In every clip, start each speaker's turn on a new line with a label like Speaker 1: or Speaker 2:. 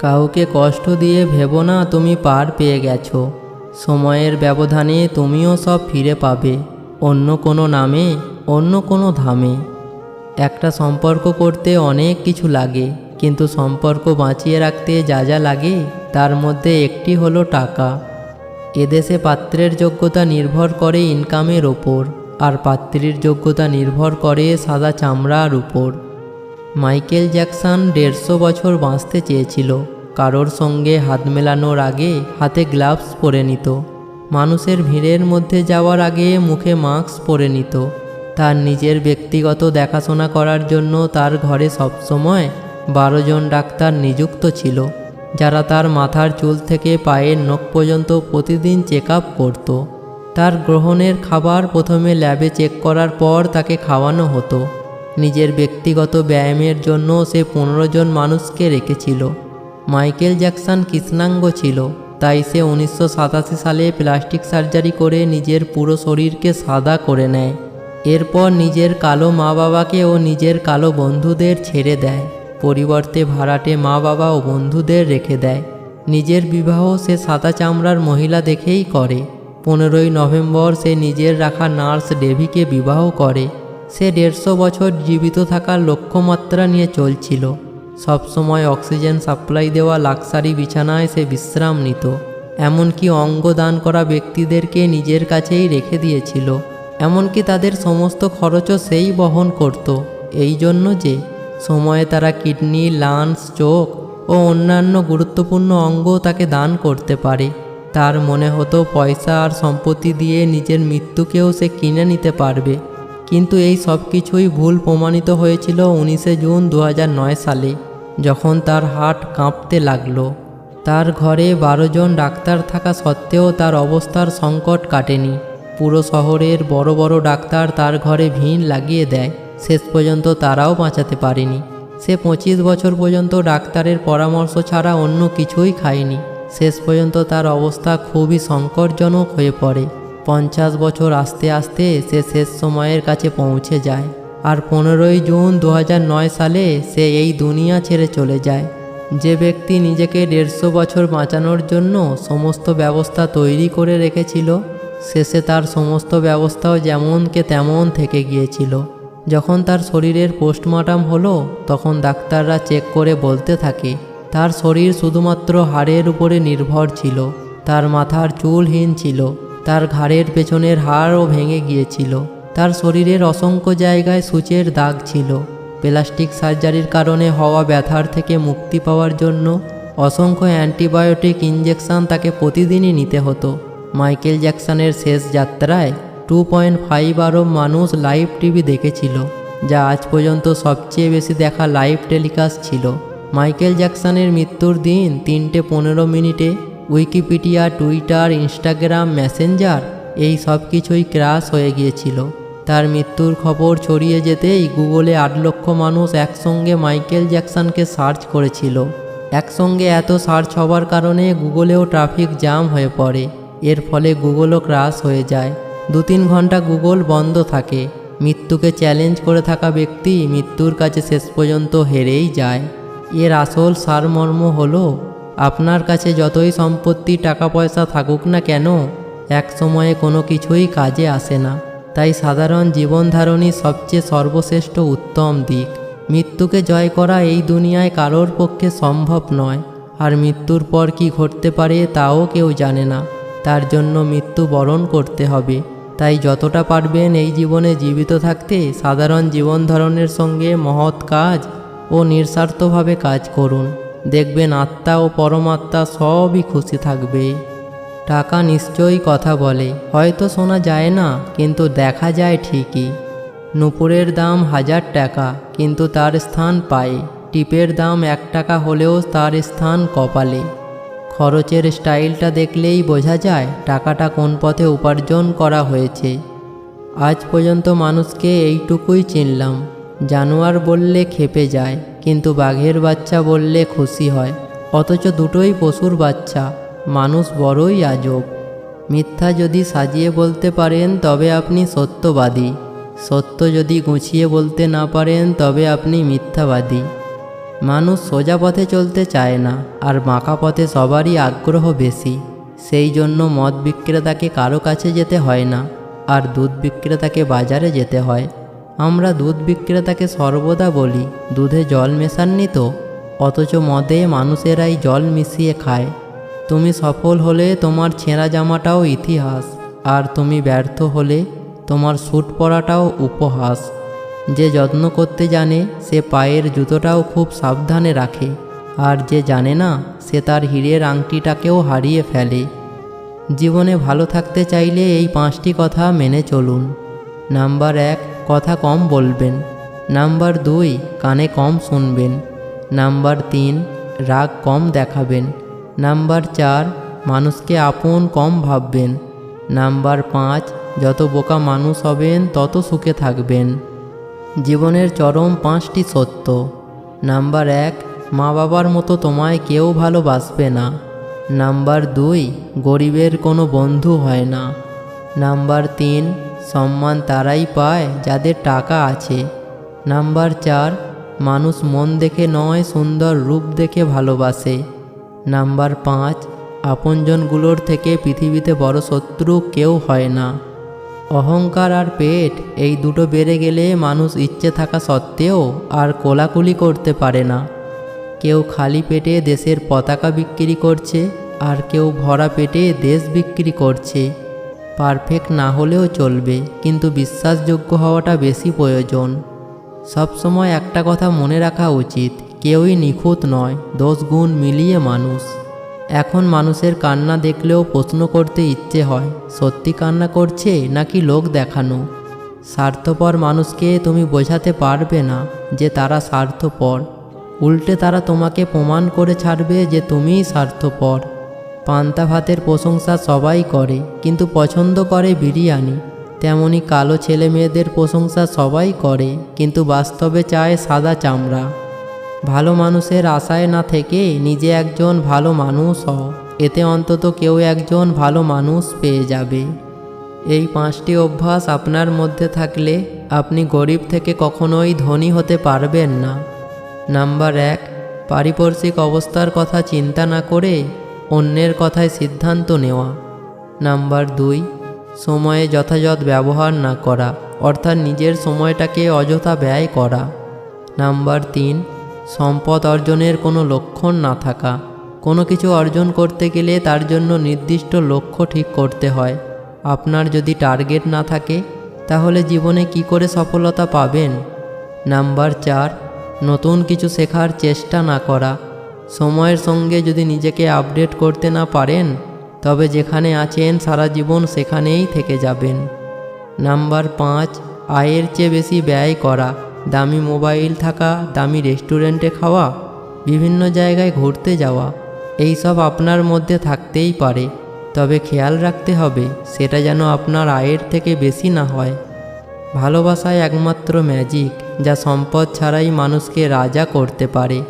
Speaker 1: কাউকে কষ্ট দিয়ে ভেবো না, তুমি পার পেয়ে গেছো। সময়ের ব্যবধানে তুমিও সব ফিরে পাবে, অন্য কোনো নামে, অন্য কোনো ধামে। একটা সম্পর্ক করতে অনেক কিছু লাগে, কিন্তু সম্পর্ক বাঁচিয়ে রাখতে যা যা লাগে, তার মধ্যে একটি হলো টাকা। এদেশে পাত্রের যোগ্যতা নির্ভর করে ইনকামের ওপর আর পাত্রীর যোগ্যতা নির্ভর করে সাদা চামড়ার উপর। মাইকেল জ্যাকসন দেড়শো বছর বাঁচতে চেয়েছিল। কারোর সঙ্গে হাত মেলানোর আগে হাতে গ্লাভস পরে নিত। মানুষের ভিড়ের মধ্যে যাওয়ার আগে মুখে মাস্ক পরে নিত। তার নিজের ব্যক্তিগত দেখাশোনা করার জন্য তার ঘরে সবসময় বারো জন ডাক্তার নিযুক্ত ছিল, যারা তার মাথার চুল থেকে পায়ের নখ পর্যন্ত প্রতিদিন চেক আপ করত। তার গ্রহণের খাবার প্রথমে ল্যাবে চেক করার পর তাকে খাওয়ানো হতো। নিজের ব্যক্তিগত ব্যায়ামের জন্য সে পনেরো জন মানুষকে রেখেছিল। মাইকেল জ্যাকসন কৃষ্ণাঙ্গ ছিল, তাই সে উনিশশো সাতাশি সালে প্লাস্টিক সার্জারি করে নিজের পুরো শরীরকে সাদা করে নেয়। এরপর নিজের কালো মা বাবাকে ও নিজের কালো বন্ধুদের ছেড়ে দেয়। পরিবর্তে ভাড়াটে মা বাবা ও বন্ধুদের রেখে দেয়। নিজের বিবাহ সে সাদা চামড়ার মহিলা দেখেই করে। পনেরোই নভেম্বর সে নিজের রাখা নার্স ডেভিকে বিবাহ করে। সে দেড়শো বছর জীবিত থাকার লক্ষ্যমাত্রা নিয়ে চলছিল। সবসময় অক্সিজেন সাপ্লাই দেওয়া লাক্সারি বিছানায় সে বিশ্রাম নিত। এমনকি অঙ্গ দান করা ব্যক্তিদেরকে নিজের কাছেই রেখে দিয়েছিল। এমনকি তাদের সমস্ত খরচও সেই বহন করত। এই জন্য যে সময়ে তারা কিডনি, লাংস, চোখ ও অন্যান্য গুরুত্বপূর্ণ অঙ্গ তাকে দান করতে পারে। তার মনে হতো পয়সা আর সম্পত্তি দিয়ে নিজের মৃত্যুকেও সে কিনে নিতে পারবে। কিন্তু এই সব কিছুই ভুল প্রমাণিত হয়েছিল উনিশে জুন দু হাজার নয় সালে, যখন তার হাট কাঁপতে লাগল। তার ঘরে বারো জন ডাক্তার থাকা সত্ত্বেও তার অবস্থার সংকট কাটেনি। পুরো শহরের বড় বড় ডাক্তার তার ঘরে ভিড় লাগিয়ে দেয়, শেষ পর্যন্ত তারাও বাঁচাতে পারেনি। সে পঁচিশ বছর পর্যন্ত ডাক্তারের পরামর্শ ছাড়া অন্য কিছুই খায়নি। শেষ পর্যন্ত তার অবস্থা খুবই সংকটজনক হয়ে পড়ে। পঞ্চাশ বছর আস্তে আস্তে সে শেষ সময়ের কাছে পৌঁছে যায়। আর পনেরোই জুন দু হাজার নয় সালে সে এই দুনিয়া ছেড়ে চলে যায়। যে ব্যক্তি নিজেকে দেড়শো বছর বাঁচানোর জন্য সমস্ত ব্যবস্থা তৈরি করে রেখেছিল, শেষে তার সমস্ত ব্যবস্থাও যেমনকে তেমন থেকে গিয়েছিল। যখন তার শরীরের পোস্টমর্টম হলো, তখন ডাক্তাররা চেক করে বলতে থাকে, তার শরীর শুধুমাত্র হাড়ের উপরে নির্ভর ছিল, তার মাথার চুলহীন ছিল। তার ঘাড়ের পেছনের হাড়ও ভেঙে গিয়েছিল। তার শরীরের অসংখ্য জায়গায় সূচের দাগ ছিল। প্লাস্টিক সার্জারির কারণে হওয়া ব্যথার থেকে মুক্তি পাওয়ার জন্য অসংখ্য অ্যান্টিবায়োটিক ইঞ্জেকশন তাকে প্রতিদিনই নিতে হতো। মাইকেল জ্যাকসনের শেষ যাত্রায় টু পয়েন্ট ফাইভ আরব মানুষ লাইভ টিভি দেখেছিল, যা আজ পর্যন্ত সবচেয়ে বেশি দেখা লাইভ টেলিকাস্ট ছিল। মাইকেল জ্যাকসনের মৃত্যুর দিন তিনটে পনেরো মিনিটে উইকিপিডিয়া টুইটার ইনস্টাগ্রাম মেসেঞ্জার এই সব কিছুই ক্রাশ হয়ে গিয়েছিল। তার মৃত্যুর খবর ছড়িয়ে যেতেই গুগলে আট লক্ষ মানুষ একসঙ্গে মাইকেল জ্যাকসনকে সার্চ করেছিল। একসঙ্গে এত সার্চ হওয়ার কারণে গুগলেও ট্রাফিক জ্যাম হয়ে পড়ে। এর ফলে গুগলও ক্রাশ হয়ে যায়। দু তিন ঘণ্টা গুগল বন্ধ থাকে। মৃত্যুকে চ্যালেঞ্জ করে থাকা ব্যক্তি মৃত্যুর কাছে শেষ পর্যন্ত হেরেই যায়। এর আসল সারমর্ম হলো আপনার কাছে যতই সম্পত্তি টাকা পয়সা থাকুক না কেন, এক সময়ে কোনো কিছুই কাজে আসে না। তাই সাধারণ জীবনধারণই সবচেয়ে সর্বশ্রেষ্ঠ উত্তম দিক। মৃত্যুকে জয় করা এই দুনিয়ায় কারোর পক্ষে সম্ভব নয়। আর মৃত্যুর পর কি ঘটতে পারে তাও কেউ জানে না। তার জন্য মৃত্যু বরণ করতে হবে। তাই যতটা পারবেন এই জীবনে জীবিত থাকতে সাধারণ জীবন ধারণের সঙ্গে মহৎ কাজ ও নিঃস্বার্থভাবে কাজ করুন। দেখবেন আত্মা ও পরমাত্মা সবই খুশি থাকবে। টাকা নিশ্চয়ই কথা বলে। হয়তো শোনা যায় না, কিন্তু দেখা যায় ঠিকই। নুপুরের দাম হাজার টাকা, কিন্তু তার স্থান পায়ে। টিপের দাম এক টাকা হলেও তার স্থান কপালে। খরচের স্টাইলটা দেখলেই বোঝা যায় টাকাটা কোন পথে উপার্জন করা হয়েছে। আজ পর্যন্ত মানুষকে এইটুকুই চিনলাম। জানোয়ার বললে খেপে যায়, কিন্তু বাঘের বাচ্চা বললে খুশি হয়। অথচ দুটোই পশুর বাচ্চা, মানুষ বড়ই আজব। মিথ্যা যদি সাজিয়ে বলতে পারেন, তবে আপনি সত্যবাদী। সত্য যদি গুছিয়ে বলতে না পারেন, তবে আপনি মিথ্যাবাদী। মানুষ সোজা পথে চলতে চায় না, আর বাঁকা পথে সবারই আগ্রহ বেশি। সেই জন্য মদ বিক্রেতাকে কারও কাছে যেতে হয় না, আর দুধ বিক্রেতাকে বাজারে যেতে হয়। আমরা দুধ বিক্রেতাকে সর্বদা বলি, দুধে জল মেশাননি তো? অথচ মদে মানুষেরাই জল মিশিয়ে খায়। তুমি সফল হলে তোমার ছেঁড়া জামাটাও ইতিহাস, আর তুমি ব্যর্থ হলে তোমার স্যুট পরাটাও উপহাস। যে যত্ন করতে জানে, সে পায়ের জুতোটাও খুব সাবধানে রাখে, আর যে জানে না, সে তার হীরের আংটিটাকেও হারিয়ে ফেলে। জীবনে ভালো থাকতে চাইলে এই পাঁচটি কথা মেনে চলুন। নাম্বার এক কথা কম বলবেন। নাম্বার দুই, কানে কম শুনবেন। নাম্বার তিন, রাগ কম দেখাবেন। নাম্বার চার, মানুষকে আপন কম ভাববেন। নাম্বার পাঁচ, যত বোকা মানুষ হবেন, তত সুখে থাকবেন। জীবনের চরম পাঁচটি সত্য। নাম্বার এক মা বাবার মতো তোমায় কেউ ভালোবাসবে না। নাম্বার দুই, গরিবের কোনো বন্ধু হয় না। নাম্বার তিন সম্মান তারাই পায় যাদের টাকা আছে। নাম্বার চার, মানুষ মন দেখে নয়, সুন্দর রূপ দেখে ভালোবাসে। নাম্বার পাঁচ, আপনজনগুলোর থেকে পৃথিবীতে বড় শত্রু কেউ হয় না। অহংকার আর পেট, এই দুটো বেড়ে গেলে মানুষ ইচ্ছে থাকা সত্ত্বেও আর কোলাকুলি করতে পারে না। কেউ খালি পেটে দেশের পতাকা বিক্রি করছে, আর কেউ ভরা পেটে দেশ বিক্রি করছে। পারফেক্ট না হলেও চলবে, কিন্তু বিশ্বাসযোগ্য হওয়াটা বেশি প্রয়োজন। সবসময় একটা কথা মনে রাখা উচিত, কেউই নিখুঁত নয় দোষ গুণ মিলিয়ে মানুষ। এখন মানুষের কান্না দেখলেও প্রশ্ন করতে ইচ্ছে হয়, সত্যি কান্না করছে নাকি লোক দেখানো? স্বার্থপর মানুষকে তুমি বোঝাতে পারবে না যে তারা স্বার্থপর। উল্টে তারা তোমাকে প্রমাণ করে ছাড়বে যে তুমিই স্বার্থপর। পান্তা ভাতের প্রশংসা সবাই করে, কিন্তু পছন্দ করে বিরিয়ানি। তেমনি কালো ছেলে মেয়েদের প্রশংসা সবাই করে, কিন্তু বাস্তবে চায় সাদা চামড়া। ভালো মানুষের আশায় না থেকে নিজে একজন ভালো মানুষ হও, এতে অন্তত কেউ একজন ভালো মানুষ পেয়ে যাবে। এই পাঁচটি অভ্যাস আপনার মধ্যে থাকলে আপনি গরিব থেকে কখনোই ধনী হতে পারবেন না। নাম্বার এক, পারিপার্শ্বিক অবস্থার কথা চিন্তা না করে অন্যের কথায় সিদ্ধান্ত নেওয়া। নাম্বার দুই, সময়ে যথাযথ ব্যবহার না করা, অর্থাৎ নিজের সময়টাকে অযথা ব্যয় করা। নাম্বার তিন, সম্পদ অর্জনের কোনো লক্ষণ না থাকা। কোনো কিছু অর্জন করতে গেলে তার জন্য নির্দিষ্ট লক্ষ্য ঠিক করতে হয়। আপনার যদি টার্গেট না থাকে, তাহলে জীবনে কি করে সফলতা পাবেন? নাম্বার চার, নতুন কিছু শেখার চেষ্টা না করা। সময়ের সঙ্গে যদি নিজেকে আপডেট করতে না পারেন, তবে যেখানে আছেন সারা জীবন সেখানেই থেকে যাবেন। নাম্বার পাঁচ, আয়ের চেয়ে বেশি ব্যয় করা, দামি মোবাইল থাকা, দামি রেস্টুরেন্টে খাওয়া, বিভিন্ন জায়গায় ঘুরতে যাওয়া এই সব আপনার মধ্যে থাকতেই পারে। তবে খেয়াল রাখতে হবে, সেটা যেন আপনার আয়ের থেকে বেশি না হয়। ভালোবাসায় একমাত্র ম্যাজিক যা সম্পদ ছাড়াই মানুষকে রাজা করতে পারে।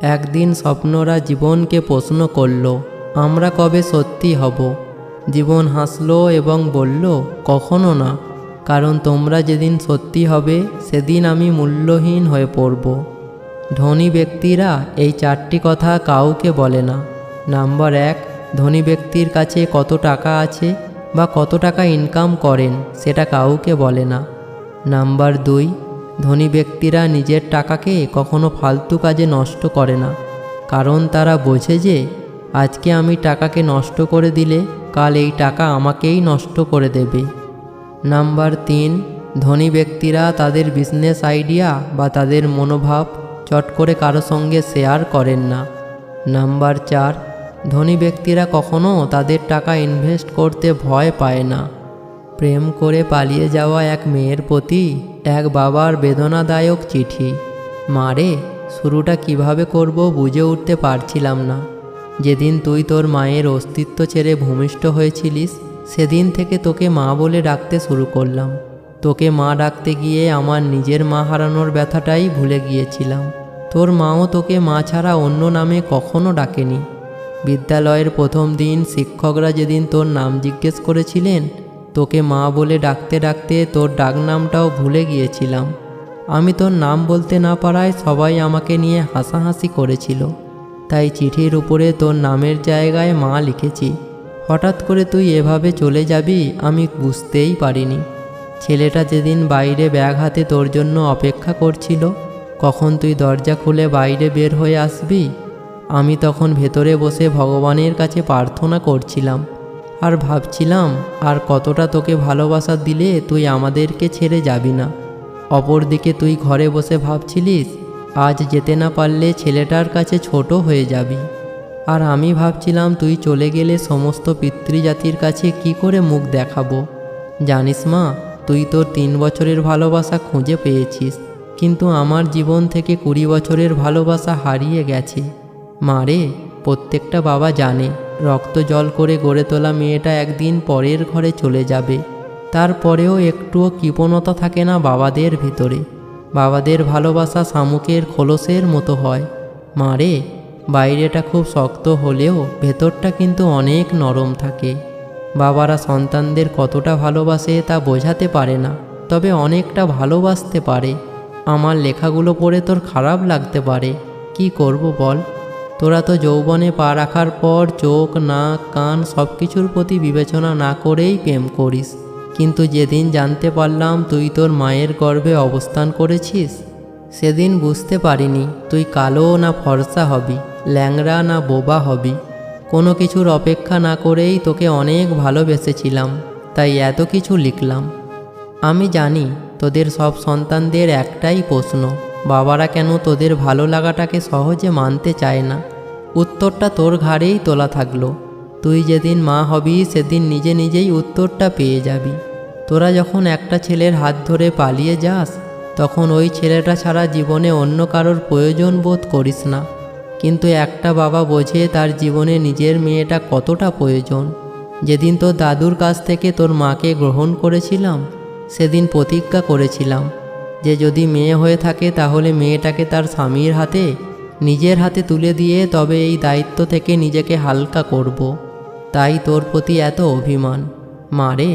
Speaker 1: একদিন স্বপ্নরা জীবনকে প্রশ্ন করল, আমরা কবে সত্যি হব? জীবন হাসলো এবং বলল, কখনো না, কারণ তোমরা যেদিন সত্যি হবে, সেদিন আমি মূল্যহীন হয়ে পড়ব। ধনী ব্যক্তিরা এই চারটি কথা কাউকে বলে না। নাম্বার এক, ধনী ব্যক্তির কাছে কত টাকা আছে বা কত টাকা ইনকাম করেন, সেটা কাউকে বলে না। নাম্বার দুই ধনী ব্যক্তিরা নিজের টাকাকে কখনো ফালতু কাজে নষ্ট করে না। কারণ তারা বোঝে যে, আজকে আমি টাকাকে নষ্ট করে দিলে কাল এই টাকা আমাকেই নষ্ট করে দেবে। নাম্বার তিন, ধনী ব্যক্তিরা তাদের বিজনেস আইডিয়া বা তাদের মনোভাব চট করে কারও সঙ্গে শেয়ার করেন না। নাম্বার চার, ধনী ব্যক্তিরা কখনো তাদের টাকা ইনভেস্ট করতে ভয় পায় না। প্রেম করে পালিয়ে যাওয়া এক মেয়ের প্রতি এক বাবার বেদনাদায়ক চিঠি। মারে শুরুটা কীভাবে করব বুঝে উঠতে পারছিলাম না। যেদিন তুই তোর মায়ের অস্তিত্ব ছেড়ে ভূমিষ্ঠ হয়েছিলিস, সেদিন থেকে তোকে মা বলে ডাকতে শুরু করলাম। তোকে মা ডাকতে গিয়ে আমার নিজের মা হারানোর ব্যথাটাই ভুলে গিয়েছিলাম। তোর মাও তোকে মা ছাড়া অন্য নামে কখনো ডাকেনি। বিদ্যালয়ের প্রথম দিন শিক্ষকরা যেদিন তোর নাম জিজ্ঞেস করেছিলেন তোকে মা বলে ডাকতে ডাকতে তোর ডাক নামটাও ভুলে গিয়েছিলাম। আমি তোর নাম বলতে না পারায় সবাই আমাকে নিয়ে হাসাহাসি করেছিল। তাই চিঠির উপরে তোর নামের জায়গায় মা লিখেছি। হঠাৎ করে তুই এভাবে চলে যাবি আমি বুঝতেই পারিনি। ছেলেটা যেদিন বাইরে ব্যাগ হাতে তোর জন্য অপেক্ষা করছিল, কখন তুই দরজা খুলে বাইরে বের হয়ে আসবি? আমি তখন ভেতরে বসে ভগবানের কাছে প্রার্থনা করছিলাম। আর ভাবছিলাম, আর কতটা তোকে ভালোবাসা দিলে তুই আমাদেরকে ছেড়ে যাবি না? অপরদিকে তুই ঘরে বসে ভাবছিলিস, আজ যেতে না পারলে ছেলেটার কাছে ছোট হয়ে যাবি। আর আমি ভাবছিলাম তুই চলে গেলে সমস্ত পিতৃজাতির কাছে কি করে মুখ দেখাবো? জানিস মা, তুই তোর তিন বছরের ভালোবাসা খুঁজে পেয়েছিস, কিন্তু আমার জীবন থেকে কুড়ি বছরের ভালোবাসা হারিয়ে গেছে। মারে প্রত্যেকটা বাবা জানে। রক্ত জল করে গড়ে তোলা মেয়েটা একদিন পরের ঘরে চলে যাবে। তারপরেও একটুও কৃপণতা থাকে না বাবাদের ভিতরে। বাবাদের ভালোবাসা শামুকের খোলসের মতো হয়। মারে বাইরেটা খুব শক্ত হলেও ভেতরটা কিন্তু অনেক নরম থাকে। বাবারা সন্তানদের কতটা ভালোবাসে তা বোঝাতে পারে না, তবে অনেকটা ভালোবাসতে পারে। আমার লেখাগুলো পড়ে তোর খারাপ লাগতে পারে। কি করব বল? তোরা তো যৌবনে পা রাখার পর চোখ, নাক, কান সব কিছুর প্রতি বিবেচনা না করেই প্রেম করিস। কিন্তু যেদিন জানতে পারলাম তুই তোর মায়ের গর্ভে অবস্থান করেছিস, সেদিন বুঝতে পারিনি তুই কালো না ফর্সা হবি ল্যাংরা না বোবা হবি। কোনো কিছুর অপেক্ষা না করেই তোকে অনেক ভালোবেসেছিলাম, তাই এত কিছু লিখলাম। আমি জানি তোদের সব সন্তানদের একটাই প্রশ্ন বাবারা কেন তোদের ভালো লাগাটাকে সহজে মানতে চায় না? উত্তরটা তোর ঘাড়েই তোলা থাকল। তুই যেদিন মা হবি, সেদিন নিজে নিজেই উত্তরটা পেয়ে যাবি। তোরা যখন একটা ছেলের হাত ধরে পালিয়ে যাস, তখন ওই ছেলেটা ছাড়া জীবনে অন্য কারোর প্রয়োজন বোধ করিস না। কিন্তু একটা বাবা বোঝে তার জীবনে নিজের মেয়েটা কতটা প্রয়োজন। যেদিন তোর দাদুর কাছ থেকে তোর মাকে গ্রহণ করেছিলাম, সেদিন প্রতিজ্ঞা করেছিলাম। যে যদি মেয়ে হয়ে থাকে তাহলে মেয়েটাকে তার স্বামীর হাতে, নিজের হাতে তুলে দিয়ে তবে এই দায়িত্ব থেকে নিজেকে হালকা করব। তাই তোর প্রতি এত অভিমান। মারে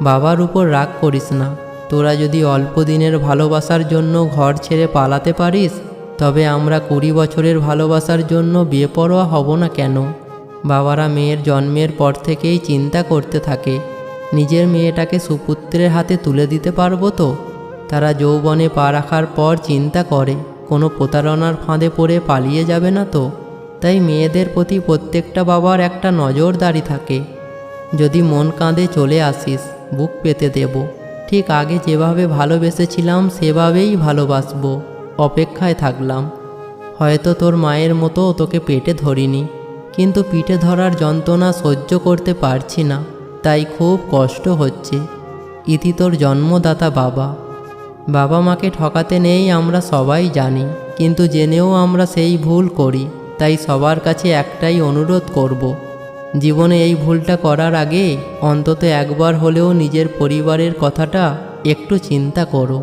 Speaker 1: বাবার উপর রাগ করিস না। তোরা যদি অল্প দিনের ভালোবাসার জন্য ঘর ছেড়ে পালাতে পারিস, তবে আমরা কুড়ি বছরের ভালোবাসার জন্য বেপরোয়া হব না কেন? বাবারা মেয়ের জন্মের পর থেকেই চিন্তা করতে থাকে। নিজের মেয়েটাকে সুপুত্রের হাতে তুলে দিতে পারব তো? তারা যৌবনে পা রাখার পর চিন্তা করে, কোনো প্রতারণার ফাঁদে পড়ে পালিয়ে যাবে না তো? তাই মেয়েদের প্রতি প্রত্যেকটা বাবার একটা নজরদারি থাকে। যদি মন কাঁদে চলে আসিস, বুক পেতে দেব। ঠিক আগে যেভাবে ভালোবেসেছিলাম, সেভাবেই ভালোবাসবো। অপেক্ষায় থাকলাম। হয়তো তোর মায়ের মতো তোকে পেটে ধরিনি। কিন্তু পিঠে ধরার যন্ত্রণা সহ্য করতে পারছি না। তাই খুব কষ্ট হচ্ছে। ইতি তোর জন্মদাতা বাবা। বাবা মাকে ঠকাতে নেই আমরা সবাই জানি, কিন্তু জেনেও আমরা সেই ভুল করি, তাই সবার কাছে একটাই অনুরোধ করব। জীবনে এই ভুলটা করার আগে অন্তত একবার হলেও নিজের পরিবারের কথাটা একটু চিন্তা করো